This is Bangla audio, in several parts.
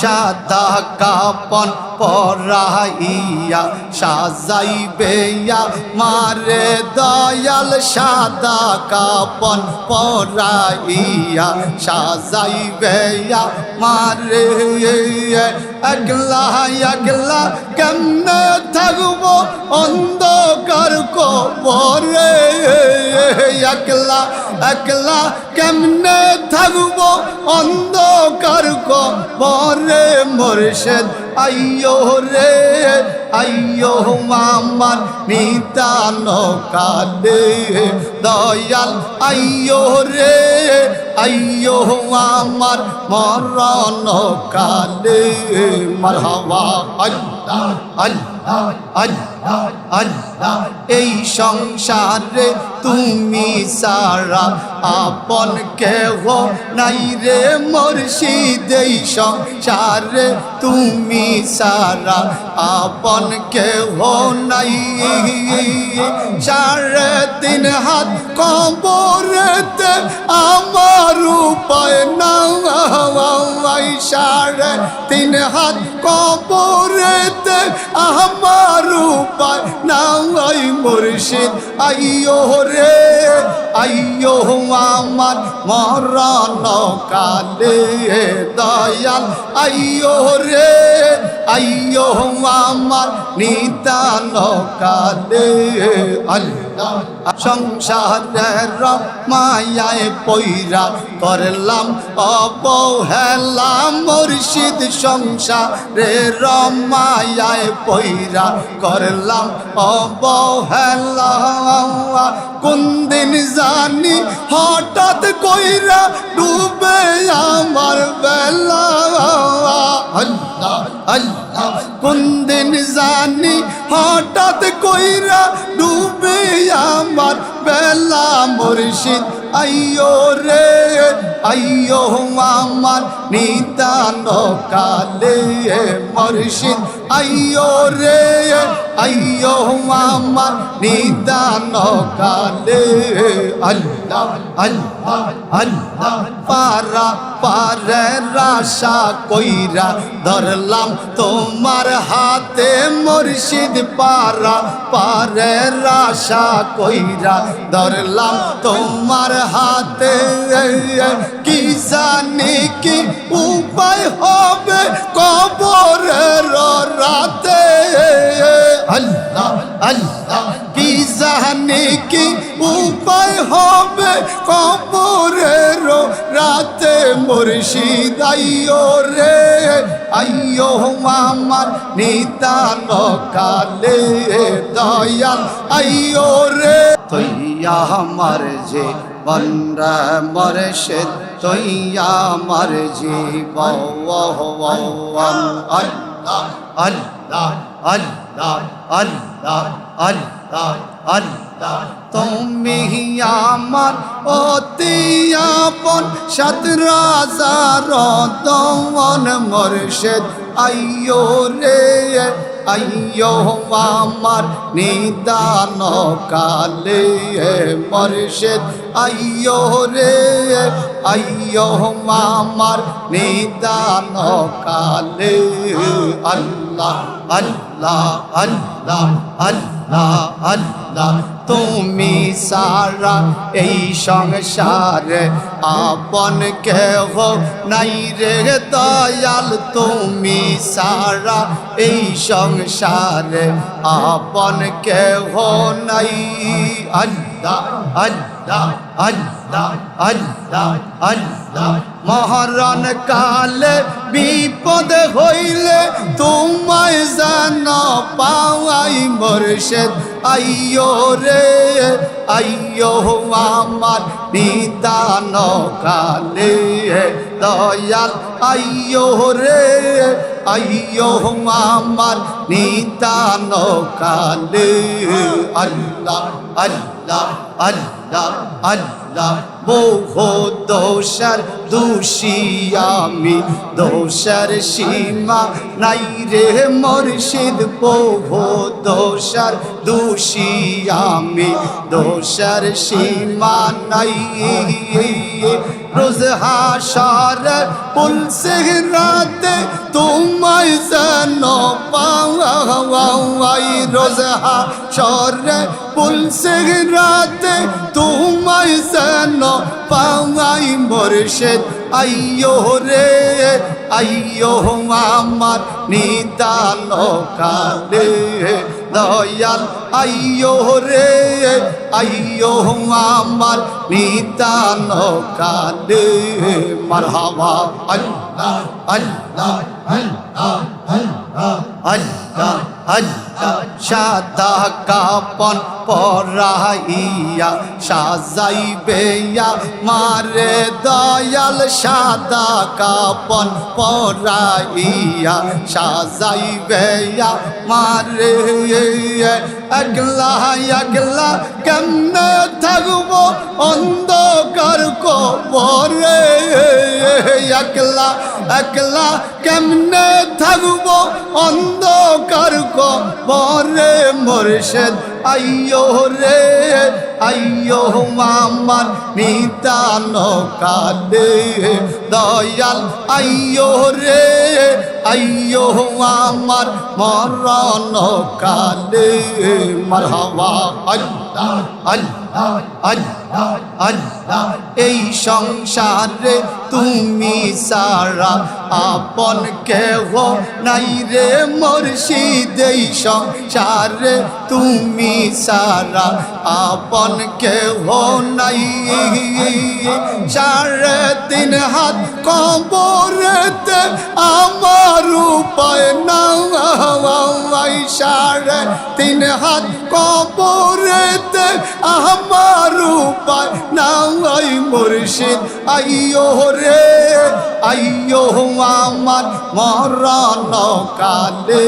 সাদা কাপন পরাইয়া, সাজাইবে মারে দয়াল, সাদা কাপন পরাইয়া, সাজাইবে মারে। একলা একলা কেমনে থাকব? অন্ধকার কবরে। একলা একলা কেমনে থাকব অন্ধকার কবরে মোরশেদ। আইয়ো রে আইয়ো মামার নিতান কালে দয়াল আইয়ো রে আইয়ো আমার মরণ কালে, মারহাবা, আল্লাহ আল্লাহ আল্লাহ আল্লাহ। এই সংসারে তুমি সারা আপন কেহ নাই রে মুর্শিদ। এই সংসারে তুমি সারা আপন কেহ নাই। সাড়ে তিন হাত কবরেতে আমার উপায় নাই সাড়ে তিন হাত কবরেতে আমার উপায় নাই মুর্শিদ। আইয়ো রে, আইয়ো আমার মরণ কালে দয়াল। আইয়ো রে, আইয়ো আমার নিতান কালে আল্লাহ। সংসারের মায়ায় পৈরা করলাম অবহেলা মুর্শিদ সংসারের মায়ায় পৈরা করলাম অবহেলা কোন দিন জানি হঠাৎ কইরা ডুবে আমার বেলা। আল্লাহ আল্লাহ, কোন দিন জানি হঠাৎ কইরা বেলা মুর্শিদ, আইয়ো রে, আইয়ো আমার নিতান কালে মুর্শিদ, আইয়ো রে, আইয়ো আমার নিতান কালে আল্লাহ আল্লাহ আল্লাহ। পারা, পারে রাশা কইরা ধরলাম তোমার হাতে মুর্শিদ, পারা, পারে রাশা কইরা ধরলাম তোমার হাতে কি জানি কি উপায় হবে মুর্শিদ, আইয়ো রে, আইয়ো আমার নিতান কালে দয়াল, আইয়ো রে। তৈয়া আমার যে বন্ডা মরশেদ, তৈয়া আমার জীব আল্লাহ আল্লাহ আল্লাহ। আল্লাহ আল্লাহ আল্লাহ। তুমি আমার অতি আপন সাত রাজার দমন মরশেদ। আইয়ো রে আইয়ো আমার নিদান কালে মরশেদ। আইয়ো রে আইয়ো আমার নিদান কালে। আল্লাহ আল্লাহ আল্লাহ আল্লাহ আল্লাহ, তুমি সারা এই সংসারে আপন কেহ নাই রে। দয়াল, তুমি সারা এই সংসারে আপন কেহ নাই। আল্লাহ। মহরণ কালে বিপদ হইলে তোমায় যেন পাওয়াই মর্শেদ। আইয়ো রে, আইয়ো আমার নিদান কালে দয়াল। আইয়ো রে, আইয়ো আমার নিদান কালে আল্লাহ আল্লাহ। আল্লাহ আল্লাহ বহু দোষার, দোষী আমি। সীমা নাই রে মুর্শিদ। বহু দোষার, দোষী আমি। দোষার সীমা নাই। রোজ হাসার পুলসে রাতে রোজহা সরে পুলসে রাতে তোমায় যেন পাওয়াই মোরশেদ আইয়ো রে আইয়ো আমার নিদান কালে। দয়াল, আইয়ো রে, আইয়ো আমার নিদান কালে মারহাবা, আল্লাহ আল্লাহ আল্লাহ আল্লাহ আল্লাহ আল্লাহ। সাদা কাপন পরাইয়া, সাজাইবে মারে। দয়াল সাদা কাপন পরাইয়া, সাজাইবে মারে। একলা একলা কেমনে থাকব? অন্ধকার কবরে। একলা একলা কেমনে থাকব? অন্ধকার কবরে। মোরশেদ আইয়ো রে, আইয়ো আমার নিতান কালে দয়াল আইয়ো রে, আইয়ো আমার মরণ কালে মারহাবা, আল্লাহ আল্লাহ আল্লাহ আল্লাহ। এই সংসারে তুমি সারা আপন কেহ নাই রে। মুর্শিদ, এই সংসারে তুমি সারা আপন কেহ নাই। সাড়ে তিন হাত কবরেতে আমার উপায় নাই। সাড়ে তিন হাত কবরেতে আমার উপায় নাই। মুর্শিদ, আইয়ো রে, আইয়ো আমার মরণ কালে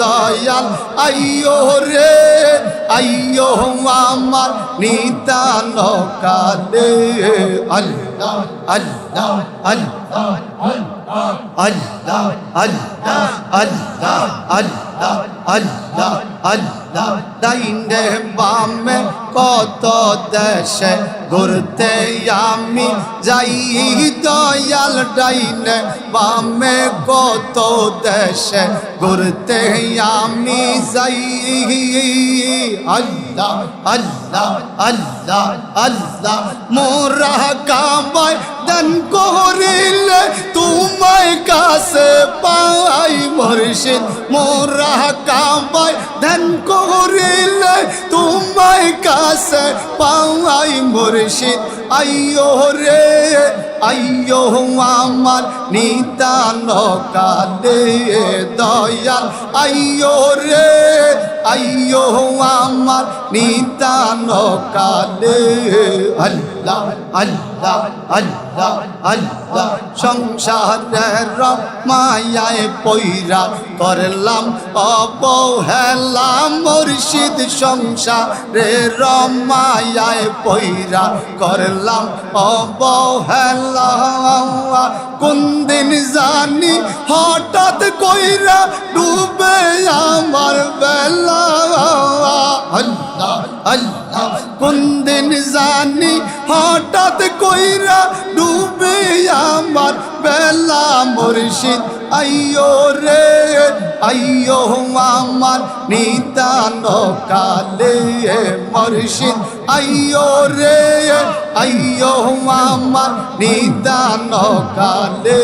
দয়াল, আইয়ো রে। আইয়ো আমার নিতান কালে আল্লাহ আল্লাহ আল্লাহ আল্লাহ আল্লাহ আল্লাহ আল্লাহ আল্লাহ আল্লাহ ডাইনে বামে কত দেশে ঘুরতে আমি যাই, দয়াল ডাইনে বামে কত দেশে ঘুরতে আমি যাই। আল্লাহ আল্লাহ আল্লাহ আল্লাহ, মোরা কামায় দান করিলে তোমায় কাছে পাই মুর্শিদ। মোরা কামায় করিলে তোমায় কাছে পাওয়াই মুর্শিদ। আইয়ো রে, আইয়ো আমার নিদান কালে দয়াল। আইয়ো রে, আইয়ো আমার নিদান কালে আল্লাহ আল্লাহ। আল্লাহ আল্লাহ, সংসারের মায়ায় পইরা করলাম অবহেলা মুর্শিদ সংসারের মায়ায় পইরা করলাম অবহেলা কোন দিন জানি হঠাৎ কইরা ডুবে আমার বেলা। আল্লাহ আল্লাহ, কোন দিন জানি হঠাৎ কইরা ডুবে আমার বেলা মুর্শিদ। আইয়ো রে আইয়ো আমার নিতান কালে মুর্শিদ। আইয়ো রে, আইয়ো আমার নিতান কালে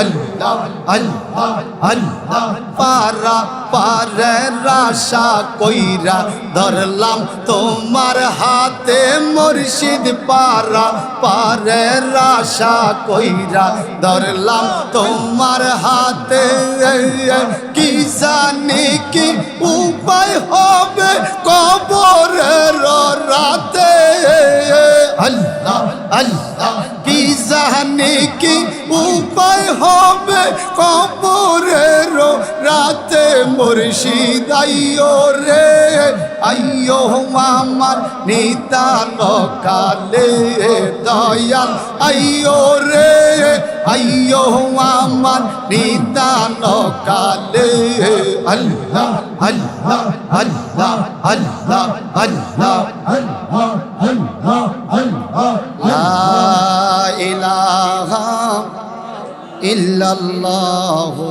আল্লাহ আল্লাহ আল্লাহ, পারা, পারে রাশা কইরা ধরলাম তোমার হাতে মুর্শিদ পারা, পারে রাশা কইরা ধরলাম তোমার হাতে। কি জানি কি উপায় হবে? কবরের কবরের রাতে মুর্শিদ আইয়ো রে আইয়ো আমার নিতান কালে দয়াল, আইয়ো রে। আইয়ো আমার নিতান কালে। আল্লাহ আল্লাহ আল্লাহ আল্লাহ আল্লাহ। লা ইলাহা ইল্লাল্লাহু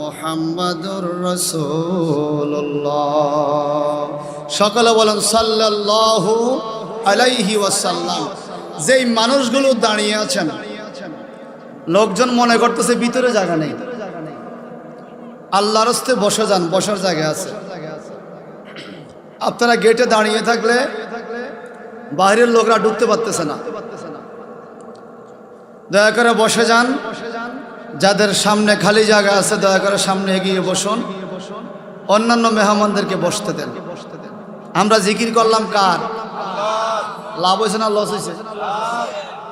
মোহাম্মদুর রসুল্লাহ সকলে বলেন সাল্লাল্লাহু আলাইহি ওয়াসাল্লাম। যেই মানুষগুলো দাঁড়িয়ে আছেন, লোকজন মনে করতেছে ভিতরে জায়গা নেই। আল্লাহর হস্তে বসে যান, বসার জায়গা আছে। আপনারা গেটে দাঁড়িয়ে থাকলে বাইরের লোকরা ঢুকতে পারতেছে না। দয়া করে বসে যান। যাদের সামনে খালি জায়গা আছে, দয়া করে সামনে এগিয়ে বসুন। অন্যান্য মেহমানদেরকে বসতে দেন। আমরা জিকির করলাম কার? লাভ হয়েছে না লস হয়েছে?